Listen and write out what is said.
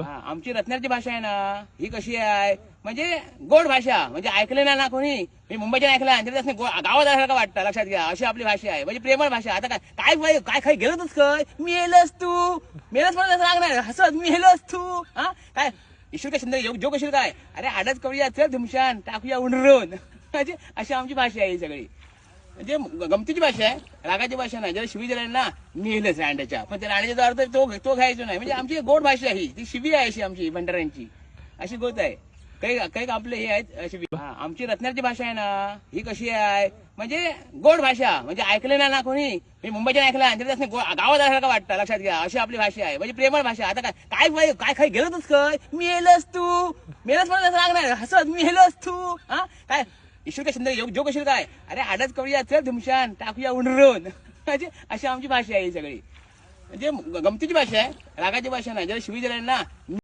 हा, आमची रत्नाची भाषा आहे ना ही कशी आहे? म्हणजे गोड भाषा म्हणजे ऐकले ना ना कोणी? मी मुंबईच्या ऐकलं आणि त्याच्यात गावात असल्यासारखं वाटतं लक्षात घ्या अशी आपली भाषा आहे. म्हणजे प्रेमळ भाषा. आता काय काय काय काय गेलोच काय? मेलस तू. मेलच मला असं लागणार. हसत मेलस तू. हा? काय? ईश्वर काय सुंदर जो कशील काय? अरे आडच करूया चल धुमशान टाकूया उंडरून. म्हणजे अशी आमची भाषा आहे ही सगळी. म्हणजे गमतीची भाषा आहे. रागाची भाषा नाही. ज्याला शिवी दिला ना मेलच रांड्याच्या पण त्या रांड्याचा अर्थ तो तो घ्यायचो नाही. म्हणजे आमची गोड भाषा आहे ही. ती शिवी आहे अशी आमची भंडाऱ्यांची. अशी गोत आहे. काही काही आपले हे आहेत शिवी आमची रत्नाची भाषा आहे ना. ही कशी आहे? म्हणजे गोड भाषा. म्हणजे ऐकले ना ना कोणी? मी मुंबईच्या ऐकलं आणि गावात आल्यासारखं वाटतं. लक्षात घ्या. अशी आपली भाषा आहे. म्हणजे प्रेमळ भाषा. आता काय काय काय काय गेलोच काय मेलस तू. मेलस मला लागणार हसत. मेलस तू. हा? ईश्वर काय योग जो कशील काय? अरे आडच करूया चल धुमशान टाकूया उंडरून म्हणजे अशी आमची भाषा आहे ही सगळी. म्हणजे गमतीची भाषा आहे रागाची भाषा नाही. जर शिवी दिला ना